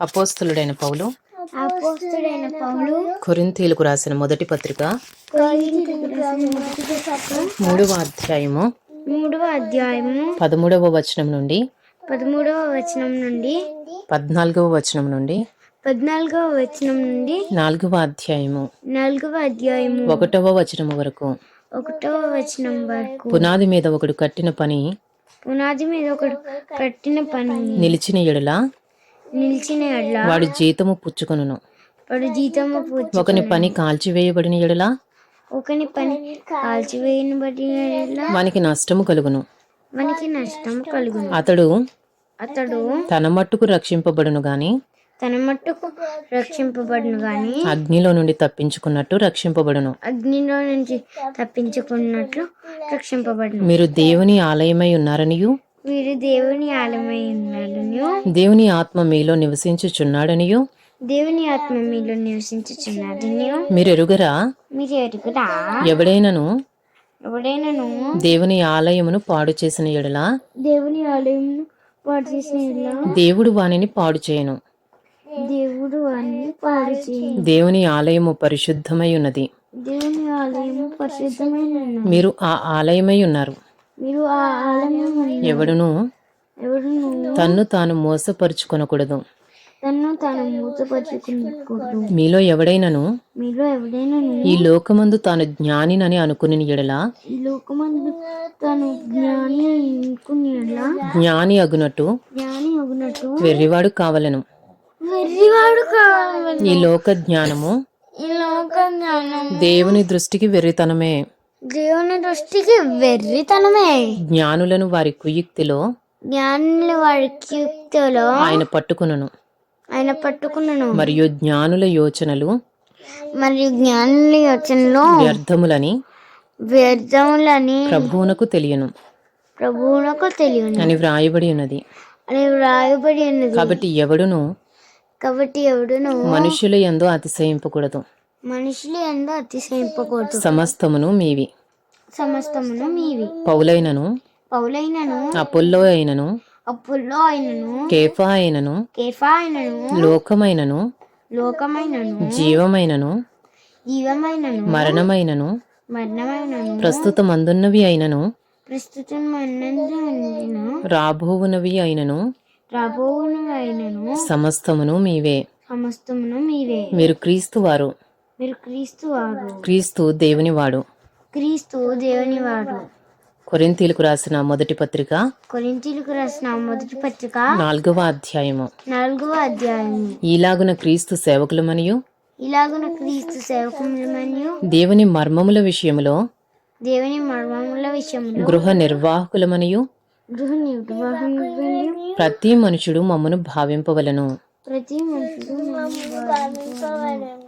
అపోస్తులుడైన పౌలు. అపోస్తుడైన పౌలు. కొరింథీలకు రాసిన మొదటి పత్రిక. కొరింథీయులకు రాసిన మొదటి పత్రిక. మూడవ అధ్యాయము. మూడవ అధ్యాయము. పదమూడవ వచనం నుండి. పదమూడవ వచనం నుండి. పద్నాలుగవ వచనం నుండి. పద్నాలుగవ వచనం నుండి. నాలుగవ అధ్యాయము. నాలుగవ అధ్యాయము. ఒకటవ వచనం వరకు. ఒకటవ వచనం వరకు. పునాది మీద ఒకడు కట్టిన పని. పునాది మీద ఒకడు కట్టిన పని. నిలిచిన ఎడల నిలిచిన ఎడ్ల వాడి జీతము పుచ్చుకొనును. వాడు జీతము ఒకని పని కాల్చివేయబడిన ఎడల? ఒకని పని కాల్చివేయని బట్టి ఎడల వానికి నష్టము కలుగును. మనకి నష్టం కలుగును. అతడు అతడు తన మట్టుకు రక్షింపబడును గాని తన మట్టుకు రక్షింపబడును గాని అగ్నిలో నుండి తప్పించుకున్నట్టు రక్షింపబడును. అగ్నిలో నుంచి తప్పించుకున్నట్లు రక్షింపబడును. మీరు దేవుని ఆలయమై ఉన్నారనియు? వీరు దేవుని ఆలమై ఉన్నాడనియు దేవుని ఆత్మ మీలో నివసించుచున్నాడనియు. దేవుని ఆత్మ మీలో నివసించుచున్నాడనియు. మీరు ఎరుగరా మీరు ఎరుగురా ఎవడైనను? ఎవడైనాను? దేవుని ఆలయమును పాడు చేసిన ఎడల? దేవుని ఆలయం పాడు చేసిన దేవుడు వానిని పాడు చేయను. దేవుడు అని పాడు చేయి దేవుని ఆలయము పరిశుద్ధమై ఉన్నది. దేవుని ఆలయం పరిశుద్ధమైన ఉన్నది. మీరు ఆ ఆలయమై ఉన్నారు. ఎవడును తన్ను తాను మోసపరుచుకొనకూడదు. తను మీలో ఎవడైనను మీరు ఎవడైనా ఈ లోకమందు తాను జ్ఞానినని అనుకుని ఎడల ఈ లోకమందు తను జ్ఞాని అనుకునేలా జ్ఞాని అగునట్టు జ్ఞాని అగునట్టు వెర్రివాడు కావలను. వెర్రివాడు ఈ లోక జ్ఞానము ఈ లోక జ్ఞానం దేవుని దృష్టికి వెర్రితనమే. దేవుని దృష్టికి వెర్రితనమే. జ్ఞానులను వారి కుయుక్తిలో జ్ఞానుల వారికి యుక్తిలో ఆయన పట్టుకును ఆయన పట్టుకున్నాను మరియు జ్ఞానుల యోచనలు మరియు జ్ఞానుల యోచనలో వ్యర్థములని వ్యర్థములని ప్రభువునకు తెలియను. ప్రభువునకు తెలియను. అని వ్రాయబడి ఉన్నది. అని వ్రాయబడి ఉన్నది. కాబట్టి ఎవడును? కాబట్టి ఎవడును? మనుషుల యందు అతిశయింపకూడదు. మనుషులు ఎందు అతిశయింపకూడదు. సమస్తమును మీవి. సమస్తమును మీవి. పౌలైనను పౌలైనను అపుల్లో అయినను అప్పుల్లో అయినను కేఫా అయినను కేఫా అయినను లోకమైనను లోకమైనను జీవమైనను జీవమైనను మరణమైనను మరణమైనను ప్రస్తుతమందున్నవి అయినను ప్రస్తుతం రాబోవునవి అయినను రాబోవును అయినను సమస్తమును మీవే. సమస్తమును మీవే. మీరు క్రీస్తు వారు మీరు క్రీస్తు వారు క్రీస్తు దేవుని వాడు క్రీస్తు దేవుని వాడు కొరింతీలకు రాసిన మొదటి పత్రిక కొరింతీలకు రాసిన మొదటి పత్రిక నాలుగవ అధ్యాయము. నాలుగవ అధ్యాయం ఈలాగున క్రీస్తు సేవకులమనియు? ఇలాగున క్రీస్తు సేవకములమని దేవుని మర్మముల విషయములో? దేవుని మర్మముల విషయంలో గృహ నిర్వాహకులమనియు? గృహ నిర్వహణ ప్రతి మనుషుడు మమ్మను భావింపవలను. ప్రతి మనుషుడు మనము భావింపవలెను.